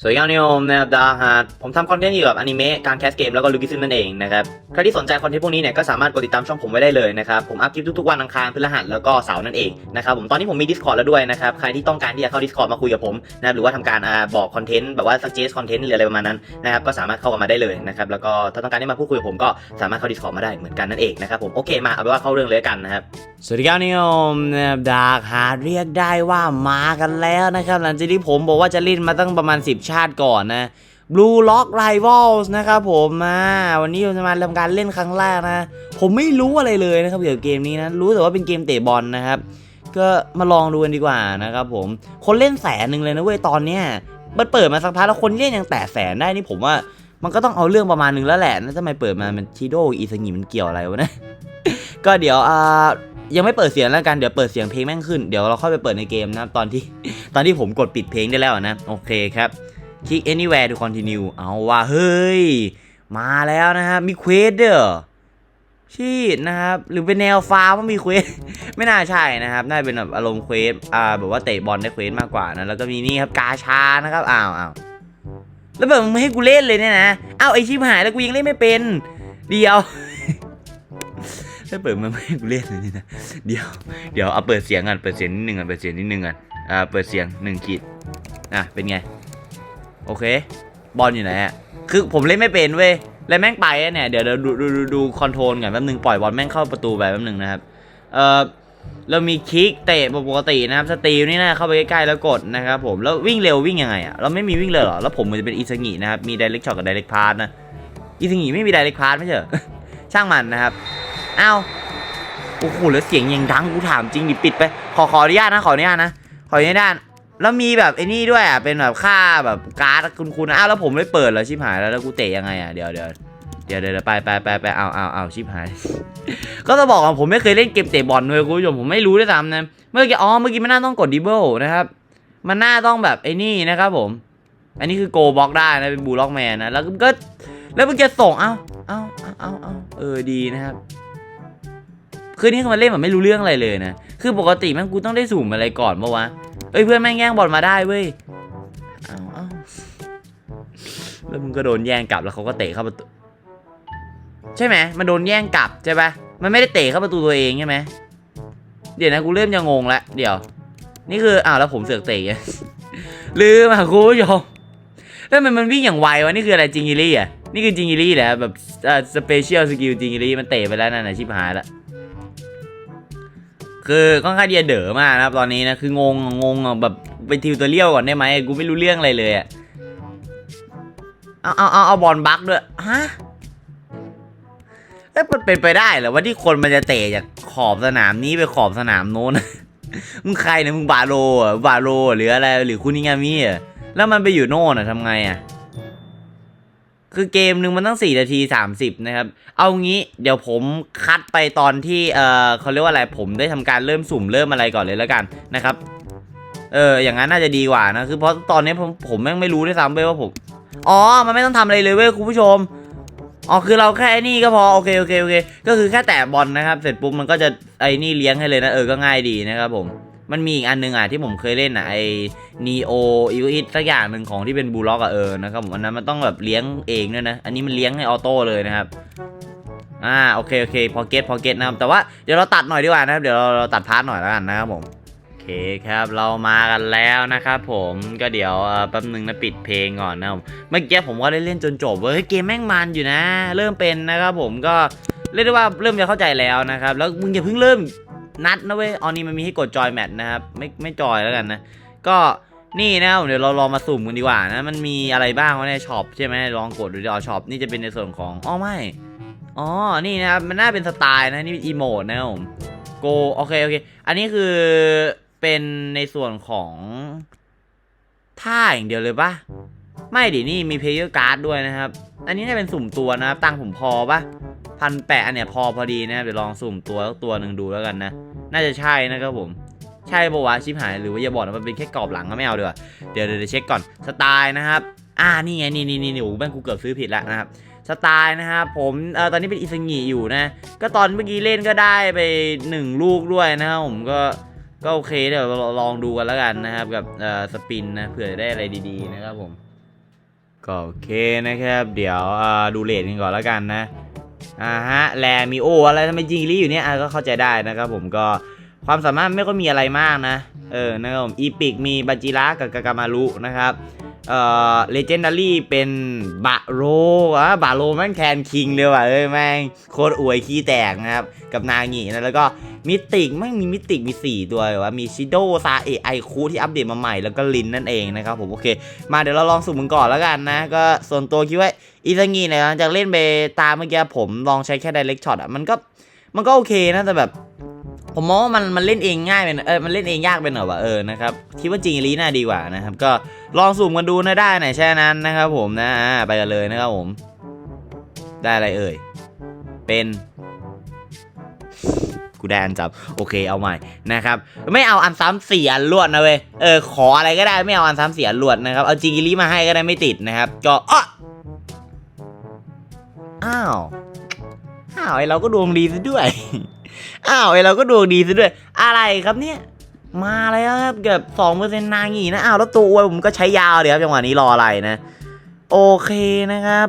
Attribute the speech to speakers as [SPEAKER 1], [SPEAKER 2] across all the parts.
[SPEAKER 1] สวัสดีครับนิโอมนะครับดาฮาร์ดผมทำคอนเทนต์เกี่ยวกับอนิเมะการแคสเกมแล้วก็ลูกิซึมนั่นเองนะครับ ใครที่สนใจคอนเทนต์พวกนี้เนี่ยก็สามารถกดติดตามช่องผมไว้ได้เลยนะครับ ผมอัพคลิปทุกๆวันอังคารพฤหัสแล้วก็เสาร์นั่นเองนะครับผมตอนนี้ผมมี Discord แล้วด้วยนะครับ ใครที่ต้องการที่จะเข้า Discord มาคุยกับผมนะครับหรือว่าทำการอบอกคอนเทนต์แบบว่า suggest คอนเทนต์หรืออะไรประมาณนั้นนะครับก็สามารถเข้ามาได้เลยนะครับแล้วก็ถ้าต้องการที่มาพูดคุยกับผมก็สามารถเข้า Discord มาได้เหมือนกันนั่นเองนะครับผมโอเคมาเอาเป็นว่าเข้าเรื่องเลยกันนะครับ
[SPEAKER 2] สวัสดีครับนิยมดาร์กฮาร์เรียกได้ว่ามากันแล้วนะครับหลังจากที่ผมบอกว่าจะเล่นมาตั้งประมาณ 10 ชาติก่อนนะ Blue Lock Rivals นะครับผมมาวันนี้เราจะมาทำการเล่นครั้งแรกนะ ผมไม่รู้อะไรเลยนะครับเกี่ยวกับเกมนี้นะ รู้แต่ว่าเป็นเกมเตะบอลนะครับ ก็มาลองดูกันดีกว่านะครับผมคนเล่นแสนหนึ่งเลยนะเว้ยตอนเนี้ยมันเปิดมาสักพักแล้วคนเล่นยังแตะแสนได้นี่ผมว่า มันก็ต้องเอาเรื่องประมาณนึงแล้วแหละนะทำไมเปิดมามันชิโดอีสงิมันเกี่ยวอะไรวะนะก็เดี๋ยวอ่า ยังไม่เปิดเสียงแล้วกันเดี๋ยวเปิดเสียงเพลงแม่งขึ้นเดี๋ยวเราค่อยไปเปิดในเกมนะครับตอนที่ตอนที่ผมกดปิดเพลงได้แล้วนะโอเคครับคลิก anywhere to continue เอาว่าเฮ้ย มาแล้วนะครับมีเควสเด้อชีดนะครับ หรือเป็นแนวฟาร์มว่ามีเควส ไม่น่าใช่นะครับ น่าจะเป็นแบบอารมณ์เควสอ่าแบบว่าเตะบอลได้เควสมากกว่านะแล้วก็มีนี่ครับกาชานะครับอ้าวอ้าวแล้วแบบมึงไม่ให้กูเล่นเลยเนี่ยนะอ้าวไอชิบหายแล้วกูยังเล่นไม่เป็น เดียว ถ้าเปิดมันไม่ให้กูเล่นเลยนี่นะเดี๋ยวเดี๋ยวเอาเปิดเสียงกันเปิดเสียงนิดนึงกันเปิดเสียงนิดนึงกันอ่าเปิดเสียงหนึ่งขีดอะเป็นไง โอเค บอลอยู่ไหนอะคือผมเล่นไม่เป็นเว้ยแล้วแม่งไปอะเนี่ยเดี๋ยวเดี๋ยวดูดูดูดูคอนโทรลก่อนแป๊บนึงปล่อยบอลแม่งเข้าประตูไปแป๊บนึงนะครับเออเรามีคิกเตะปกตินะครับสตีลนี่นะเข้าไปใกล้ๆแล้วกดนะครับผมแล้ววิ่งเร็ววิ่งยังไงอะเราไม่มีวิ่งเร็วหรอแล้วผมมันจะเป็นอิสงินะครับมี direct shot กับ direct pass นะอิสงิไม่มี direct pass ไม่ใช่เหรอช่างมันนะครับ อ้าวโอ้โหแล้วเสียงยังดังกูถามจริงดิปิดไป ขอขออนุญาตนะขออนุญาตนะขออนุญาตแล้วมีแบบไอ้นี่ด้วยอะเป็นแบบค่าแบบการ์ดคุณคุณอ้าวแล้วผมไม่เปิดเหรอชิบหายแล้วแล้วกูเตะยังไงอะเดี๋ยวเดี๋ยวเดี๋ยวเดี๋ยวไปไปไปไปเอาเอาเอาชิบหาย ก็จะบอกว่าผมไม่เคยเล่นเกมเตะบอลเลยคุณผู้ชมผมไม่รู้ด้วยซ้ำนะเมื่อกี้อ๋อเมื่อกี้มันน่าต้องกดดิเบิลนะครับ มันน่าต้องแบบไอ้นี่นะครับผม อันนี้คือโกบล็อกได้นะเป็นบูล็อกแมนนะแล้วก็แล้วมึงจะส่งเอ้าเอ้าเอ้าเอ้าเอ้าเออดีนะครับ คือนี่คือมันเล่นแบบไม่รู้เรื่องอะไรเลยนะ คือปกติแม่งกูต้องได้สุ่มอะไรก่อนปะวะ เอ้ยเพื่อนแม่งแย่งบอลมาได้เว้ยเอาเอาแล้วมึงก็โดนแย่งกลับแล้วเขาก็เตะเข้าประตู ใช่ไหมมันโดนแย่งกลับใช่ปะมันไม่ได้เตะเข้าประตูตัวเองใช่ไหมเดี๋ยวนะกูเริ่มจะงงล้วเดี๋ยว นี่คืออ้าวแล้วผมเสือกเตะไงลืมอะคุณผู้ชมแล้วมันมันวิ่งอย่างไววะนี่คืออะไรจิงกิลี่อะนี่คือจิงกิลี่แหละแบบเอ่อสเปเชียลสกิลจิงกิลี่มันเตะไปแล้วนั่นนะชิบหายละ คือค่อนข้างจะเด๋อมากนะครับตอนนี้นะคืองงงงแบบไปทิวตัวเลี้ยวก่อนได้ไหมกูไม่รู้เรื่องอะไรเลยอะเอาเอาเอาเอาบอลบักด้วยฮะเอ๊ะมันเป็นไปได้เหรอว่าที่คนมันจะเตะจากขอบสนามนี้ไปขอบสนามโน้นมึงใครเนี่ยมึงบาโลอะบาโลหรืออะไรหรือคุนิงามิอะแล้วมันไปอยู่โน่นอะทำไงอะ คือเกมหนึ่งมันตั้ง4นาที 30 นะครับ เอางี้เดี๋ยวผมคัดไปตอนที่เออเขาเรียกว่าอะไรผมได้ทำการเริ่มสุ่มเริ่มอะไรก่อนเลยแล้วกันนะครับเอออย่างนั้นน่าจะดีกว่านะคือเพราะตอนนี้ผมผมแม่งไม่รู้ด้วยซ้ำเว้ยว่าผมอ๋อมันไม่ต้องทำอะไรเลยเว้ยคุณผู้ชมอ๋อคือเราแค่นี่ก็พอโอเคโอเคโอเค ก็คือแค่แตะบอลนะครับ เสร็จปุ๊บมันก็จะไอ้นี่เลี้ยงให้เลยนะเออก็ง่ายดีนะครับผม มันมีอีกอันหนึงอะที่ผมเคยเล่นอะไอ้นีโออีวิทสักอย่างหนึ่งของที่เป็นบูล็อกอะเออนะครับผมอันนั้นมันต้องแบบเลี้ยงเองด้วยนะ อันนี้มันเลี้ยงให้ออโต้เลยนะครับอ่าโอเคโอเคพอเก็ตพอเก็ตนะครับแต่ว่าเดี๋ยวเราตัดหน่อยดีกว่านะครับเดี๋ยวเราเราตัดพาร์ทหน่อยแล้วกันนะครับผมโอเคครับเรามากันแล้วนะครับผมก็เดี๋ยวแป๊บนึงนะปิดเพลงก่อนนะครับเมื่อกี้ผมก็ได้เล่นจนจบเว้ยเกมแม่งมันอยู่นะ เริ่มเป็นนะครับผมก็เรียกได้ว่าเริ่มจะเข้าใจแล้วนะครับ แล้วมึงอย่าเพิ่งเริ่ม นัดนะเว้ยออนี่มันมีให้กดจอยแมทนะครับ ไม่ไม่จอยแล้วกันนะ ก็นี่นะเดี๋ยวเราลองมาสุ่มกันดีกว่านะมันมีอะไรบ้างวะในช็อปใช่ไหมลองกดดูดิอ๋อช็อปนี่จะเป็นในส่วนของอ๋อไม่อ๋อนี่นะครับมันน่าเป็นสไตล์นะนี่อีโมดนะผมโกโอเคโอเค อันนี้คือเป็นในส่วนของท่าอย่างเดียวเลยปะไม่ดินี่มีเพลเยอร์การ์ดด้วยนะครับ อันนี้น่าเป็นสุ่มตัวนะครับ ตังค์ผมพอปะพันแปะอันเนี้ยพอพอดีนะครับเดี๋ยวลองสุ่มตัวตัวหนึ่งดูแล้วกันนะ น่าจะใช่นะครับผม ใช่ปะวะชิบหายหรือว่าอย่าบอกนะมันเป็นแค่กรอบหลังก็ไม่เอาดีกว่าเดี๋ยวเดี๋ยวเดี๋ยวเช็คก่อนสไตล์นะครับ อ่านี่ไงนี่นี่นี่โอ้แม่งกูเกือบซื้อผิดแล้วนะครับสไตล์นะครับผมเออตอนนี้เป็นอิสงิอยู่นะ ก็ตอนเมื่อกี้เล่นก็ได้ไปหนึ่งลูกด้วยนะครับผมก็ก็โอเคเดี๋ยวลองดูกันแล้วกันนะครับ กับเอ่อสปินนะเผื่อได้อะไรดีๆนะครับผมก็โอเคนะครับ เดี๋ยวอ่าดูเลทกันก่อนแล้วกันนะ อ่าฮะแลมีโออะไรทำไมจิงลี่อยู่เนี่ยก็เข้าใจได้นะครับผมก็ความสามารถไม่ค่อยมีอะไรมากนะ เออนะครับผมอีพิกมีบัจิระกับกากามารุนะครับ เอ่อเลเจนดารี่เป็นบะโรอะบะโรแม่งแคนคิงเลยว่ะเอ้ยแม่งโคตรอวยขี้แตกนะครับ กับนางินะแล้วก็มิติกแม่งมีมิติกมี 4 ตัวว่ามีชิโดซาเอะไอคูที่อัปเดตมาใหม่แล้วก็ลินนั่นเองนะครับผมโอเค มาเดี๋ยวเราลองสุ่มกันก่อนแล้วกันนะ ก็ส่วนตัวคิดว่าอีซางีเนี่ยหลังจากเล่นไปตาเมื่อกี้ผมลองใช้แค่ direct shot อะมันก็มันก็โอเคนะแต่แบบ ผมมองว่ามันมันเล่นเองง่ายไปหน่อยเออมันเล่นเองยากไปหน่อวะเออนะครับคิดว่าจริงอลีน่าดีกว่านะครับก็ลองสุ่มกันดูนะได้ไหนแช่นั้นนะครับผมนะไปกันเลยนะครับผม ได้อะไรเอ่ยเป็นกูได้อันจับโอเคเอาใหม่นะครับ ไม่เอาอันซ้ำสี่อันลวดนะเว้ยเออขออะไรก็ได้ไม่เอาอันซ้ำสี่อันลวดนะครับเอาจิงกิลิมาให้ก็ได้ไม่ติดนะครับ ก็อ้ออ้าวอ้าวไอเราก็ดวงดีซะด้วย อ้าวไอเราก็ดวงดีซะด้วย อะไรครับเนี่ย มาแล้วครับเกือบสองเปอร์เซ็นต์นางงีนะอ้าวแล้วตัวอวยผมก็ใช้ยาวเดี๋ยวครับจังหวะนี้รออะไรนะ โอเคนะครับ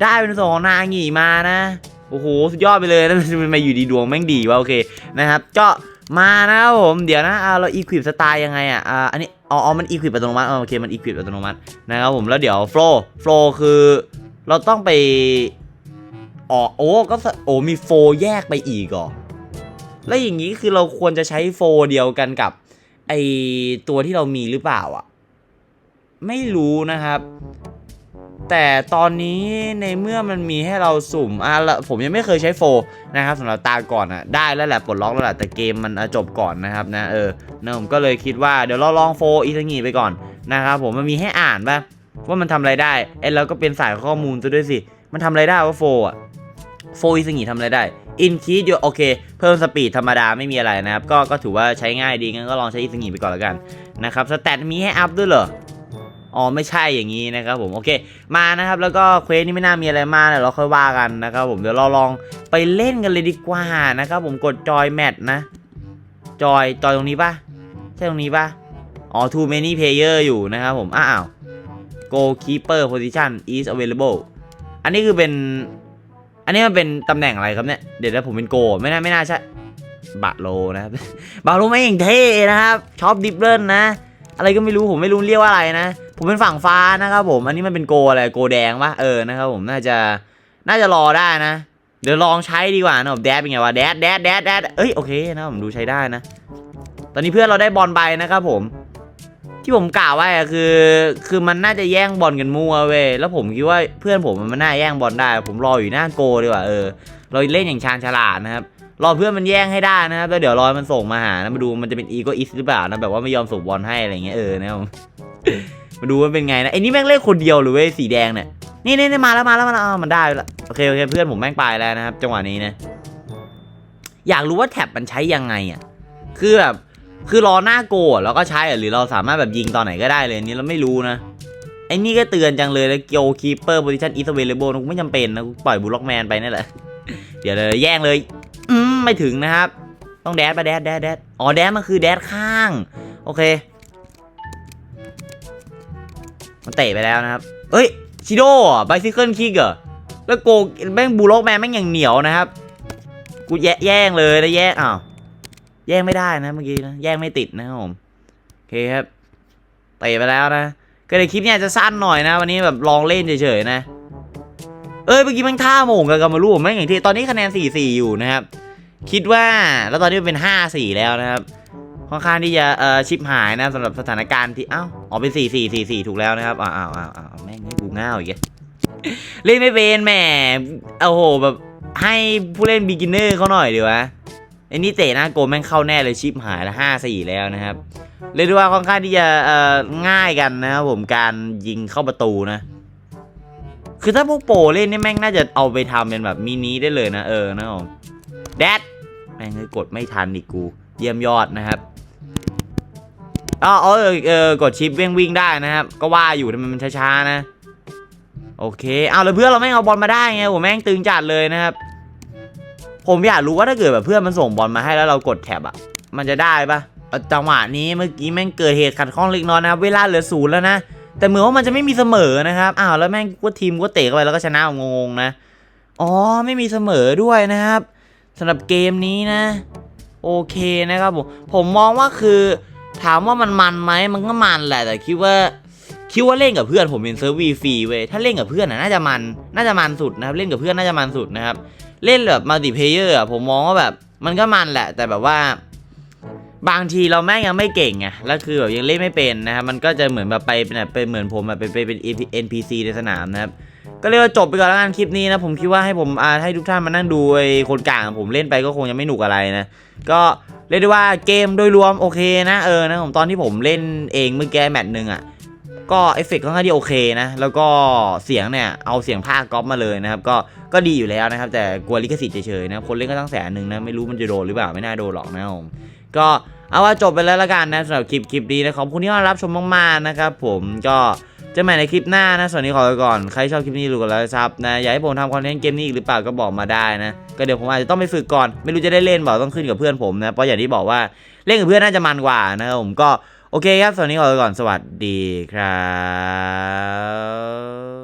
[SPEAKER 2] ได้เป็นสองนางงีมานะโอ้โหสุดยอดไปเลยนะมันมาอยู่ดีดวงแม่งดีวะโอเคนะครับก็มานะครับผมเดี๋ยวนะอ่าเราอีควิปสไตล์ยังไงอะอ่าอันนี้อ๋ออ๋อมันอีควิปอัตโนมัติโอเคมันอีควิปอัตโนมัตินะครับผมแล้วเดี๋ยวโฟล์โฟล์คือเราต้องไป อ๋อโอ้ก็โอ้มีโฟแยกไปอีกเหรอแล้วอย่างนี้คือเราควรจะใช้โฟเดียวกันกับไอตัวที่เรามีหรือเปล่าอะ ไม่รู้นะครับ แต่ตอนนี้ในเมื่อมันมีให้เราสุ่มอะละผมยังไม่เคยใช้โฟนะครับสำหรับตาก่อนอะได้แล้วแหละปลดล็อกแล้วแหละแต่เกมมันจบก่อนนะครับนะเออนะผมก็เลยคิดว่าเดี๋ยวเราลองโฟอีสงีไปก่อนนะครับผมมันมีให้อ่านป่ะว่ามันทำอะไรได้ไอ้เราก็เป็นสายข้อมูลซะด้วยสิ มันทำอะไรได้ว่าโฟอะ โฟร์อีสงีทำอะไรได้ อินคีดโอเค เพิ่มสปีดธรรมดาไม่มีอะไรนะครับ ก็ก็ถือว่าใช้ง่ายดีงั้นก็ลองใช้อีสงีไปก่อนแล้วกันนะครับสแตทมีให้อัพด้วยเหรออ๋อไม่ใช่อย่างนี้นะครับผมโอเคมานะครับแล้วก็เควสนี่ไม่น่ามีอะไรมากเดี๋ยวเราค่อยว่ากันนะครับผมเดี๋ยวเราลองไปเล่นกันเลยดีกว่านะครับผมกดจอยแมทนะ จอยจอยตรงนี้ปะใช่ตรงนี้ปะอ๋อ too many player อยู่นะครับผมอ้าว goalkeeper position is available อันนี้คือเป็น อันนี้มันเป็นตำแหน่งอะไรครับเนี่ย เดี๋ยวนะผมเป็นโกไม่น่าไม่น่าใช่ บาโลนะครับ บาโลไม่อย่างเท่นะครับชอบดิฟเลินนะ อะไรก็ไม่รู้ผมไม่รู้เรียกว่าอะไรนะ ผมเป็นฝั่งฟ้านะครับผม อันนี้มันเป็นโกอะไร โกแดงปะเออนะครับผมน่าจะ น่าจะรอได้นะ เดี๋ยวลองใช้ดีกว่านะผมแดดเป็นไงวะ แดดแดดแดดแดดเอ้ยโอเคนะผมดูใช้ได้นะ ตอนนี้เพื่อนเราได้บอลไปนะครับผม ที่ผมกล่าวไว้อะคือ คือมันน่าจะแย่งบอลกันมั่วเว้ยแล้วผมคิดว่าเพื่อนผมมันน่าแย่งบอลได้ ผมรออยู่หน้าโกดีกว่าเออเราเล่นอย่างชาญฉลาดนะครับรอเพื่อนมันแย่งให้ได้นะครับแล้วเดี๋ยวรอมันส่งมาหานะมาดูมันจะเป็นอีโกอิสหรือเปล่านะแบบว่าไม่ยอมส่งบอลให้อะไรเงี้ยเออนะครับมาดูว่าเป็นไงนะไอ้นี่แม่งเล่นคนเดียวหรือเว้ยสีแดงเนี่ยนี่นี่มาแล้วมาแล้วมาแล้วอ้าวมันได้แล้วโอเคโอเคเพื่อนผมแม่งไปแล้วนะครับ จังหวะนี้นะอยากรู้ว่าแท็บมันใช้ยังไงอะคือแบบ คือรอหน้าโกะแล้วก็ใช้หรือเราสามารถแบบยิงตอนไหนก็ได้เลยอันนี่เราไม่รู้นะไอ้นี่ก็เตือนจังเลยแล้วเกียวคีเปอร์โพซิชันอีสเวเลเบิลกูไม่จำเป็นนะกูปล่อยบุล็อกแมนไปนั่แหละ เดี๋ยวเลยแย่งเลย อืมไม่ถึงนะครับ ต้องแดดไปแดดแดดแดดอ๋อแดดมันคือแดดข้าง โอเค มันเตะไปแล้วนะครับ เอ้ยชิโดไบซิเคิลคิกเหรอแล้วโกแม่งบูล็อกแมนแม่งอย่างเหนียวนะครับ กูแยแย่งเลยแล้วแย่งอ้าว แย่งไม่ได้นะเมื่อกี้นะแย่งไม่ติดนะครับผมโอเคครับเตะไปแล้วนะ ก็เลยคลิปเนี้ยจะสั้นหน่อยนะ วันนี้แบบลองเล่นเฉยๆนะ เอ้ยเมื่อกี้ม่งท่าโมงกับกามารูแม่อย่างที่ตอนนี้คะแนน 4-4 อยู่นะครับ คิดว่าแล้วตอนนี้มันเป็น 5-4 แล้วนะครับค่อนข้างที่จะเอ่อชิปหายนะสำหรับสถานการณ์ที่เอ้าอ๋อเป็น4-4-4-4ถูกแล้วนะครับอ้าวอ้าวอ้าวอ้าวแม่งให้กูง่าวอีกเล่นไม่เป็นแหมโอ้โหแบบให้ผู้เล่นบิ๊กินเนอร์เขาหน่อยดีวะ ไอ้นี่เตะหน้าโกแม่งเข้าแน่เลยชิปหายละ5-4แล้วนะครับเรียกได้ว่าค่อนข้างที่จะง่ายกันนะครับผมการยิงเข้าประตูนะ คือถ้าพวกโปรเล่นนี่แม่งน่าจะเอาไปทำเป็นแบบมินิได้เลยนะเออนะผมแดดแม่งเลยกดไม่ทันอีกกู เยี่ยมยอดนะครับอ๋อเออเออกดชิปวิ่งวิ่งได้นะครับ ก็ว่าอยู่ทำไมมันช้าๆนะ โอเคเอาแล้วเพื่อนเราแม่งเอาบอลมาได้ไงโหแม่งตึงจัดเลยนะครับ ผมอยากรู้ว่าถ้าเกิดแบบเพื่อนมันส่งบอลมาให้แล้วเรากดแท็บอะมันจะได้ปะจังหวะนี้เมื่อกี้แม่งเกิดเหตุขัดข้องเล็กน้อยนะเวลาเหลือศูนย์แล้วนะแต่เหมือนว่ามันจะไม่มีเสมอนะครับอ้าวแล้วแม่งก็ทีมก็เตะเข้าไปแล้วก็ชนะงงๆนะอ๋อไม่มีเสมอด้วยนะครับสำหรับเกมนี้นะ โอเคนะครับผมผมมองว่าคือ ถามว่ามันมันไหมมันก็มันแหละแต่คิดว่าคิดว่าเล่นกับเพื่อนผมเป็นเซิร์ฟวีฟรีเว้ยถ้าเล่นกับเพื่อนน่ะน่าจะมันน่าจะมันสุดนะครับเล่นกับเพื่อนน่าจะมันสุดนะครับ เล่นแบบมัลติเพเยอร์อะผมมองว่าแบบมันก็มันแหละ แต่แบบว่า บางทีเราแม่งยังไม่เก่งไงแล้วคือแบบยังเล่นไม่เป็นนะครับมันก็จะเหมือนแบบไปเป็นแบบเป็นเหมือนผมแบบเป็นเป็นเป็น NPC ในสนามนะครับก็เรียกว่าจบไปก่อนแล้วกันคลิปนี้นะผมคิดว่าให้ผมอาให้ทุกท่านมานั่งดูไอ้คนกลางผมเล่นไปก็คงยังไม่หนุกอะไรนะ ก็เรียกได้ว่าเกมโดยรวมโอเคนะเออนะผมตอนที่ผมเล่นเองเมื่อกี้แมตช์หนึ่งอะ ก็เอฟเฟกต์ค่อนข้างที่โอเคนะ แล้วก็เสียงเนี่ย เอาเสียงภาคก๊อปมาเลยนะครับ ก็ ก็ดีอยู่แล้วนะครับ แต่กลัวลิขสิทธิ์เฉยๆนะ คนเล่นก็ตั้งแสนหนึ่งนะ ไม่รู้มันจะโดนหรือเปล่า ไม่น่าโดนหรอกนะผม ก็เอาว่าจบไปแล้วละกันนะสำหรับคลิปคลิปนี้นะขอบคุณที่มารับชมมากๆนะครับผมก็จะใหม่ในคลิปหน้านะส่วนนี้ขอไปก่อนใครชอบคลิปนี้รู้กันแล้วครับนะอยากให้ผมทำคอนเทนต์เกมนี้อีกหรือเปล่าก็บอกมาได้นะก็เดี๋ยวผมอาจจะต้องไปฝึกก่อน ไม่รู้จะได้เล่นเปล่าต้องขึ้นกับเพื่อนผมนะเพราะอย่างที่บอกว่าเล่นกับเพื่อนน่าจะมันกว่านะครับผมก็ โอเคครับ สวัสดีก่อน สวัสดีครับ